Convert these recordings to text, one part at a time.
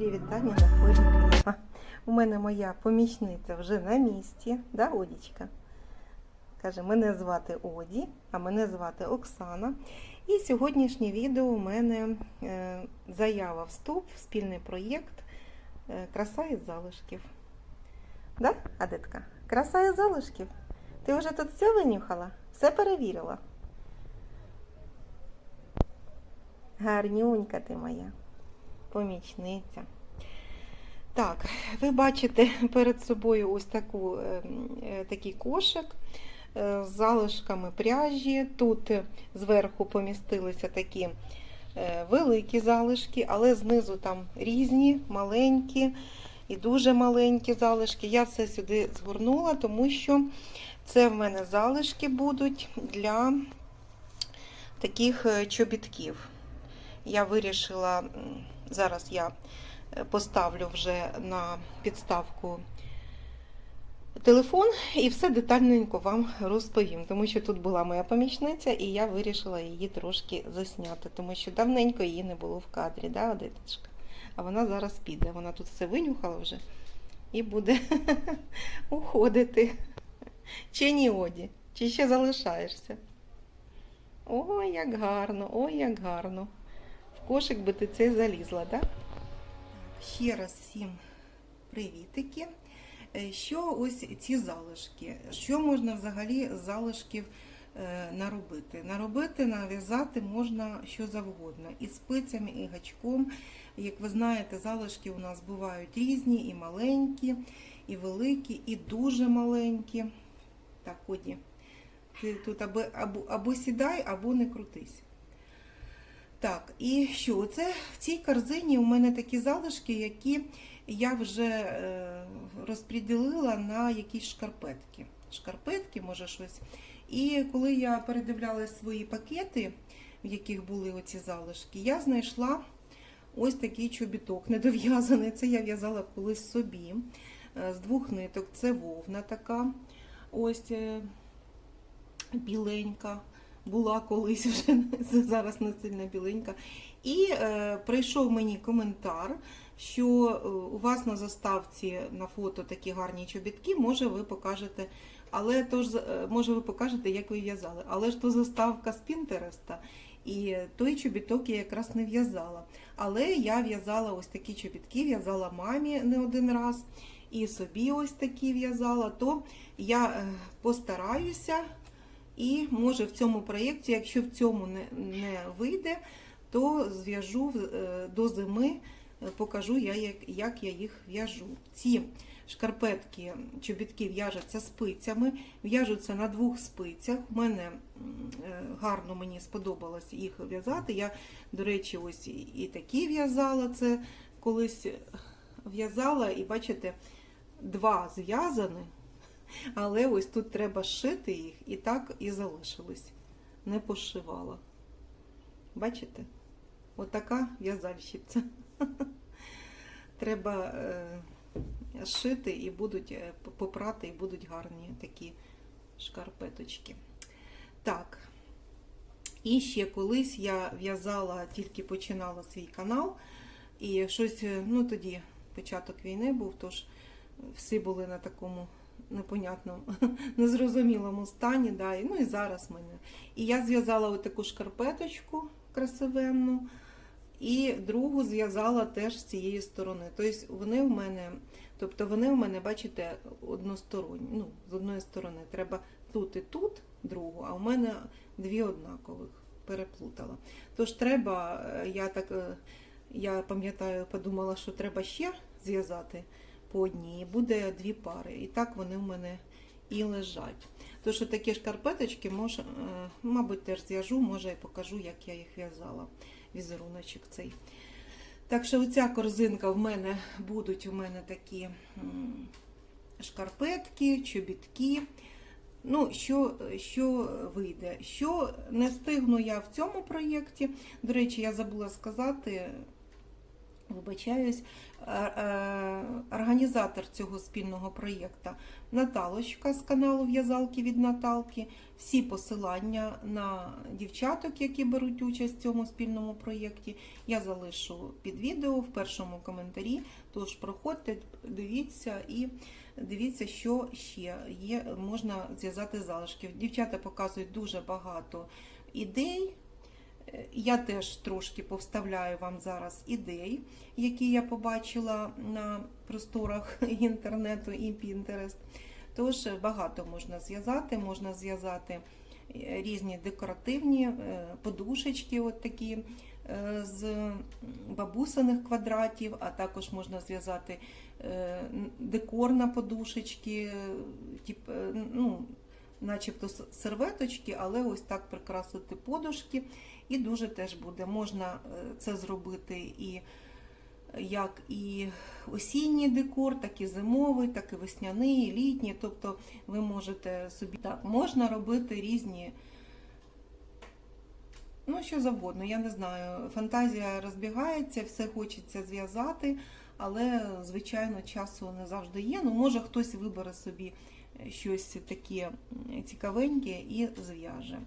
мене хвилює. У мене моя помічниця вже на місці, да, Одічка? Каже, мене звати Оді, а мене звати Оксана. І сьогоднішнє відео у мене е, заява вступ в спільний проєкт е, Краса із залишків. Да, Адетка? Краса із залишків. Ти вже тут все винюхала? Все перевірила? Гарнюнька ти моя, помічниця. Так, ви бачите перед собою ось таку, е, е, такий кошик е, з залишками пряжі. Тут зверху помістилися такі е, великі залишки, але знизу там різні, маленькі і дуже маленькі залишки. Я все сюди згорнула, тому що це в мене залишки будуть для таких чобітків. Я вирішила, зараз я е, поставлю вже на підставку телефон і все детальненько вам розповім, тому що тут була моя помічниця, і я вирішила її трошки засняти, тому що давненько її не було в кадрі, да, Одеточка? А вона зараз піде. Вона тут все винюхала вже і буде уходити. Чи ні, Оді? Чи ще залишаєшся? Ой, як гарно, ой, як гарно. Кошик би ти цей залізла, так? Ще раз всім привітики. Е, Що ось ці залишки? Що можна взагалі з залишків е, наробити? Наробити, нав'язати можна що завгодно. І спицями, і гачком. Як ви знаєте, залишки у нас бувають різні, і маленькі, і великі, і дуже маленькі. Так, Оді, ти тут або, або, або сідай, або не крутись. Так, і що? Це в цій корзині у мене такі залишки, які я вже е, розподілила на якісь шкарпетки. Шкарпетки, може щось. І коли я передивляла свої пакети, в яких були оці залишки, я знайшла ось такий чобіток недов'язаний. Це я в'язала колись собі е, з двох ниток. Це вовна така. Ось е, біленька. Була колись вже зараз не сильно біленька. І е, прийшов мені коментар, що е, у вас на заставці на фото такі гарні чобітки, може ви покажете, але то ж, е, може ви покажете, як ви в'язали. Але ж то заставка з Пінтереста, і той чобіток я якраз не в'язала. Але я в'язала ось такі чобітки, в'язала мамі не один раз, і собі ось такі в'язала, то я е, постараюся. І може в цьому проєкті, якщо в цьому не, не вийде, то зв'яжу е, до зими, е, покажу я, як, як я їх в'яжу. Ці шкарпетки, чобітки в'яжуться спицями, в'яжуться на двох спицях. У мене е, гарно мені сподобалось їх в'язати. Я, до речі, ось і- такі в'язала це колись в'язала, і бачите, два зв'язані. Але ось тут треба шити їх, і так і залишились. Не пошивала. Бачите? Отака в'язальщиця. Треба е, шити і будуть е, попрати, і будуть гарні такі шкарпеточки. Так. І ще колись я в'язала, тільки починала свій канал, і щось, е, ну тоді початок війни був, тож всі були на такому непонятному, незрозумілому стані. Да, і, ну і зараз мене. І я зв'язала отаку шкарпеточку красивенну, і другу зв'язала теж з цієї сторони. Тобто вони в мене, тобто вони в мене, бачите, односторонні. Ну, з одної сторони треба тут і тут другу, а в мене дві однакових переплутала. Тож треба, е, я так, е, я пам'ятаю, подумала, що треба ще зв'язати по одній, і буде дві пари. І так вони в мене і лежать. Тож такі шкарпеточки, може, е, мабуть, теж зв'яжу, може і покажу, як я їх в'язала. Візеруночок цей. Так що оця корзинка в мене будуть у мене такі шкарпетки, чобітки. Ну, що, що вийде? Що не встигну я в цьому проєкті. До речі, я забула сказати, Вибачаюсь, е, е, організатор цього спільного проєкту Наталочка з каналу В'язалки від Наталки. Всі посилання на дівчаток, які беруть участь в цьому спільному проєкті, я залишу під відео в першому коментарі. Тож проходьте, дивіться і дивіться, що ще є. Можна зв'язати залишки. Дівчата показують дуже багато ідей. Я теж трошки повставляю вам зараз ідей, які я побачила на просторах інтернету і Pinterest. Тож е, багато можна зв'язати, можна зв'язати е, різні декоративні е, подушечки, от такі з бабусиних квадратів, а також можна зв'язати декор на подушечки, ну, начебто серветочки, але ось так прикрасити подушки. І дуже теж буде. Можна е, це зробити і як і осінній декор, так і зимовий, так і весняний, і літній. Тобто ви можете собі так, можна робити різні. Ну, що завгодно, я не знаю. Фантазія розбігається, все хочеться зв'язати, але, звичайно, часу не завжди є. Ну, може, хтось вибере собі щось таке цікавеньке і зв'яже.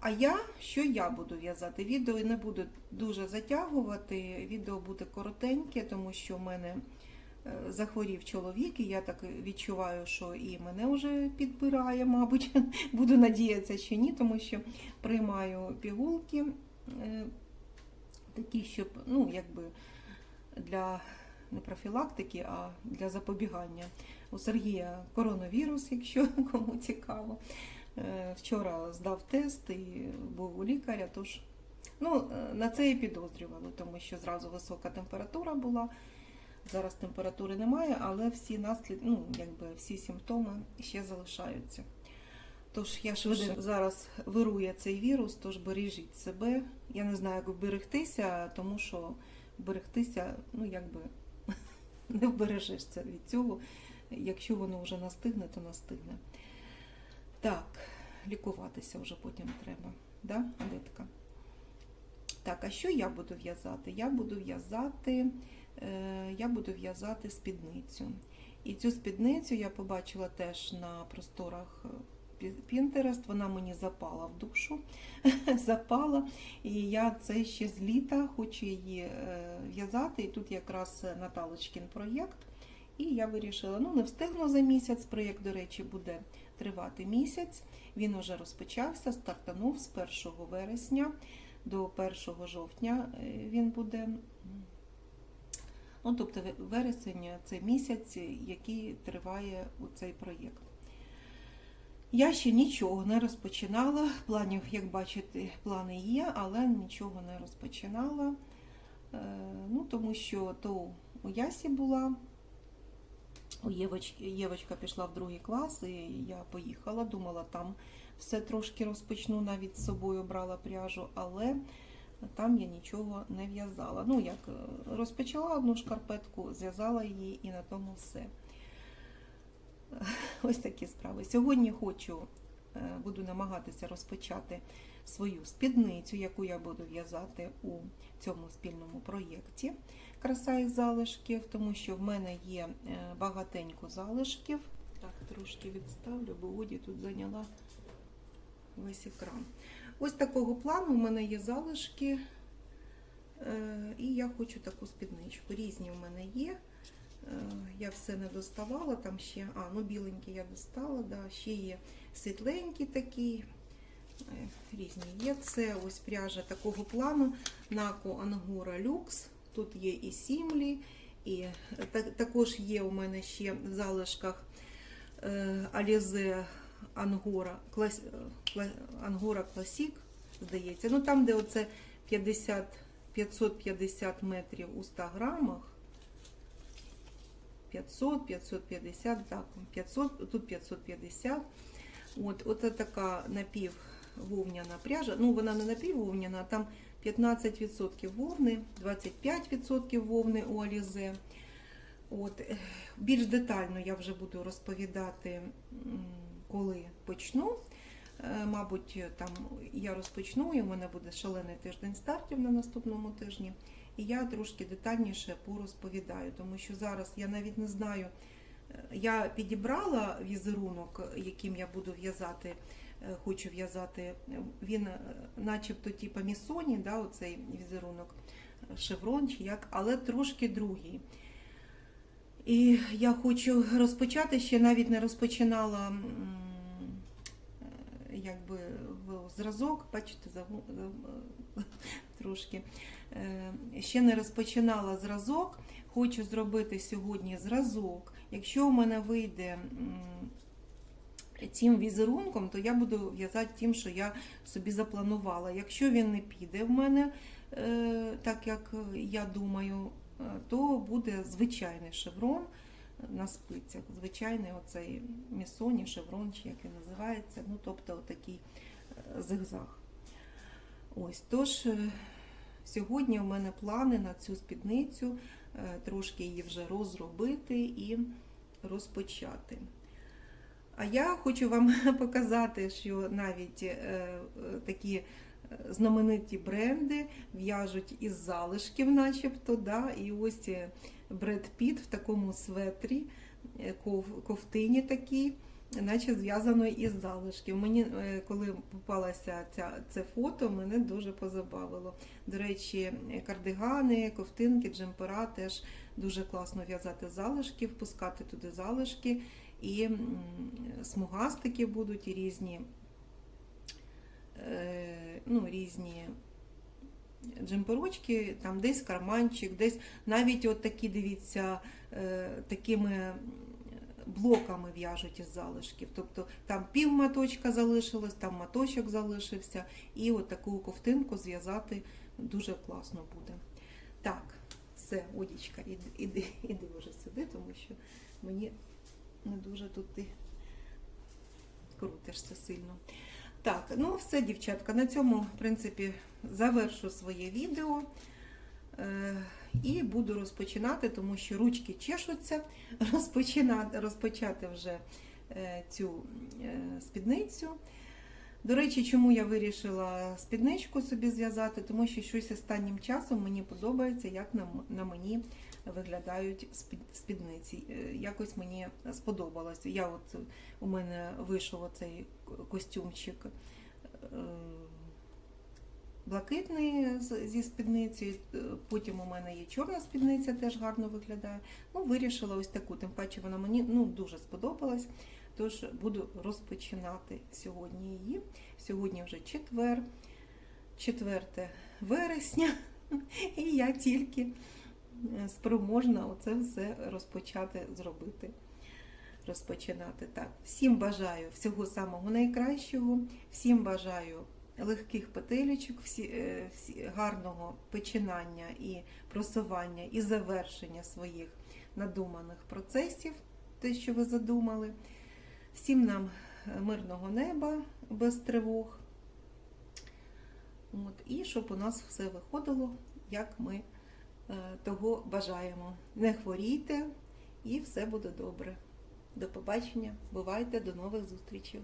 А я, що я буду в'язати? Відео не буду дуже затягувати, відео буде коротеньке, тому що в мене е, захворів чоловік, і я так відчуваю, що і мене вже підбирає, мабуть, буду надіятися, що ні, тому що приймаю пігулки, е, такі, щоб, ну, якби для не профілактики, а для запобігання. У Сергія коронавірус, якщо кому цікаво. Е, Вчора здав тест і був у лікаря, тож ну, е, на це і підозрювали, тому що зразу висока температура була. Зараз температури немає, але всі наслід, ну, якби всі симптоми ще залишаються. Тож я швидше зараз вирує цей вірус, тож бережіть себе. Я не знаю, як вберегтися, тому що вберегтися, ну якби не вбережешся від цього. Якщо воно вже настигне, то настигне. Так, лікуватися вже потім треба, да, Адетка? Так, а що я буду в'язати? Я буду в'язати, е, я буду в'язати спідницю. І цю спідницю я побачила теж на просторах е, Pinterest, вона мені запала в душу, запала. І я це ще з літа хочу її е, в'язати. І тут якраз Наталочкін проєкт. І я вирішила, ну не встигну за місяць. Проєкт, до речі, буде тривати місяць. Він уже розпочався, стартанув з 1 вересня до 1 жовтня е, він буде. Ну, тобто вересень це місяць, який триває у цей проєкт. Я ще нічого не розпочинала. Планів, як бачите, плани є, але нічого не розпочинала. Е, Ну, тому що то у Ясі була, у Євочки, Євочка пішла в другий клас, і я поїхала, думала, там все трошки розпочну, навіть з собою брала пряжу, але там я нічого не в'язала. Ну, як розпочала одну шкарпетку, зв'язала її і на тому все. Ось такі справи. Сьогодні хочу, е, буду намагатися розпочати свою спідницю, яку я буду в'язати у цьому спільному проєкті Краса із залишків, тому що в мене є е, багатенько залишків. Так, трошки відставлю, бо Оді тут зайняла весь екран. Ось такого плану в мене є залишки, е, і я хочу таку спідничку. Різні в мене є. Е, Я все не доставала, там ще, а, ну біленький я достала, да, ще є світленький такий, е, різні є. Це ось пряжа такого плану Нако Ангора Люкс. Тут є і сімлі, і так, також є у мене ще в залишках е, Alize Ангора, клас, е, кла- Ангора Класік, здається. Ну там, де оце 50, 550 метрів у 100 грамах. 500, 550, так, 500, тут 550. От, оце така напіввовняна пряжа. Ну, вона не напіввовняна, а там 15% вовни, 25% вовни у Алізе. От, більш детально я вже буду розповідати, коли почну. Е, Мабуть, там я розпочну, і у мене буде шалений тиждень стартів на наступному тижні. І я трошки детальніше порозповідаю, тому що зараз я навіть не знаю. е, Я підібрала візерунок, яким я буду в'язати, е, хочу в'язати. Він е, начебто типа місоні, да, оцей візерунок, шеврон чи як, але трошки другий. І я хочу розпочати, ще навіть не розпочинала якби зразок, бачите, трошки. Е, Ще не розпочинала зразок. Хочу зробити сьогодні зразок. Якщо у мене вийде цим візерунком, то я буду в'язати тим, що я собі запланувала. Якщо він не піде в мене, е, так як я думаю, е, то буде звичайний шеврон на спицях. Звичайний оцей місоні, шеврон, чи як він називається. Ну, тобто такий е, зигзаг. Ось, тож, е, сьогодні у мене плани на цю спідницю, е, трошки її вже розробити і розпочати. А я хочу вам показати, що навіть е, такі знамениті бренди в'яжуть із залишків, начебто. Да? І ось Бред Піт в такому светрі, ков- ковтині такій, наче зв'язано із залишків. Мені, е, коли попалося ця, це фото, мене дуже позабавило. До речі, кардигани, ковтинки, джемпера теж дуже класно в'язати залишки, впускати туди залишки. І смугастики будуть і різні, е, ну, різні джемперочки, там десь карманчик, десь навіть от такі, дивіться, е, такими блоками в'яжуть із залишків. Тобто там пів маточка залишилось, там маточок залишився, і от таку ковтинку зв'язати дуже класно буде. Так, все, Одічка, іди, іди, іди вже сюди, тому що мені не дуже тут ти крутишся сильно. Так, ну все, дівчатка, на цьому, в принципі, завершу своє відео. І буду розпочинати, тому що ручки чешуться, розпочинати, розпочати вже е, цю е, спідницю. До речі, чому я вирішила спідничку собі зв'язати, тому що щось останнім часом мені подобається, як на, на мені виглядають спідниці. Е, Якось мені сподобалось. Я от, у мене вийшов оцей костюмчик блакитний зі спідницею, е, потім у мене є чорна спідниця, теж гарно виглядає. Ну, вирішила ось таку, тим паче вона мені ну, дуже сподобалась. Тож буду розпочинати сьогодні її. Сьогодні вже четвер, 4 вересня, і я тільки е, спроможна оце все розпочати зробити. Розпочинати так. Всім бажаю всього самого найкращого, всім бажаю легких петелечок, всі, е, всі, гарного починання і просування і завершення своїх надуманих процесів, те, що ви задумали. Всім нам е, мирного неба без тривог. От, і щоб у нас все виходило, як ми е, того бажаємо. Не хворійте і все буде добре. До побачення, бувайте, до нових зустрічей.